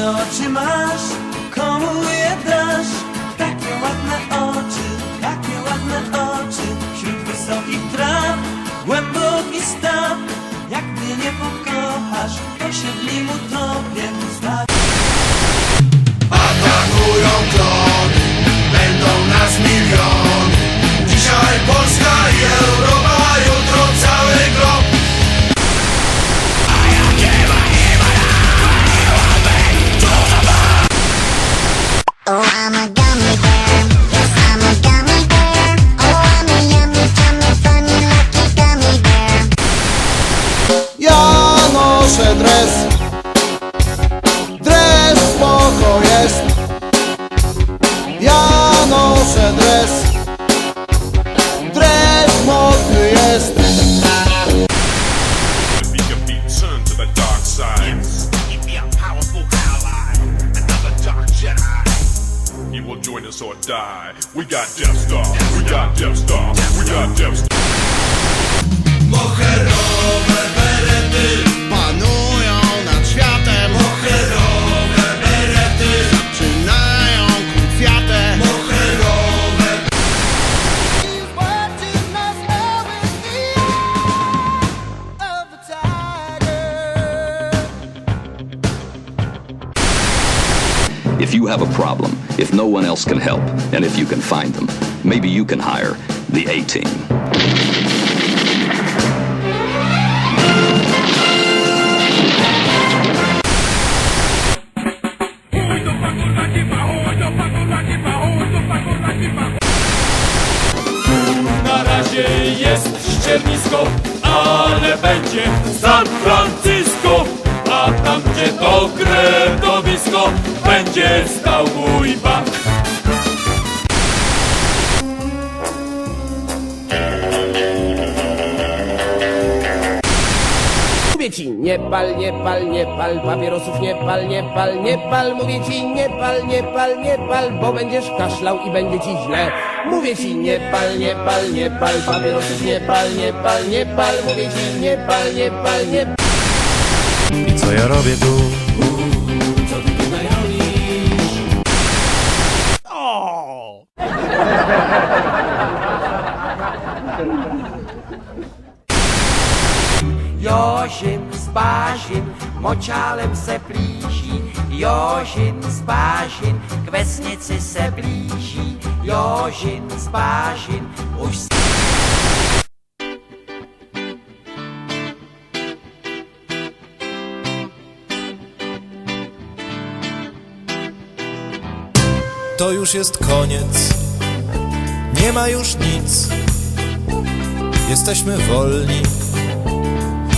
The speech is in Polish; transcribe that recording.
ładne oczy masz, komu je dasz? Takie ładne oczy, takie ładne oczy, wśród wysokich traw, głęboki staw. Jak mnie nie pokochasz, to się w nim another dark Jedi You will join us or die. We got Death Star. We got Death Star. We got Death Star. Moherowe If you have a problem, if no one else can help, and if you can find them, maybe you can hire the A team. Jest ściernisko, ale będzie San Francisco, a tam gdzie to kretowisko, będzie stał mój bank. Mówię ci, nie pal, nie pal, nie pal, papierosów nie pal, nie pal, nie pal, mówię ci, nie pal, nie pal, nie pal, bo będziesz kaszlał i będzie ci źle. Mówię ci, nie pal, nie pal, nie pal, papierosów nie pal, nie pal, nie pal, mówię ci, nie pal, nie pal, nie pal. I co ja robię tu? Jozin z Bazin, mocialem se blíží. Jožin z Bážin, k vesnici se blíží. Jožin z Bážin, už s- To już jest koniec. Nie ma już nic. Jesteśmy wolni.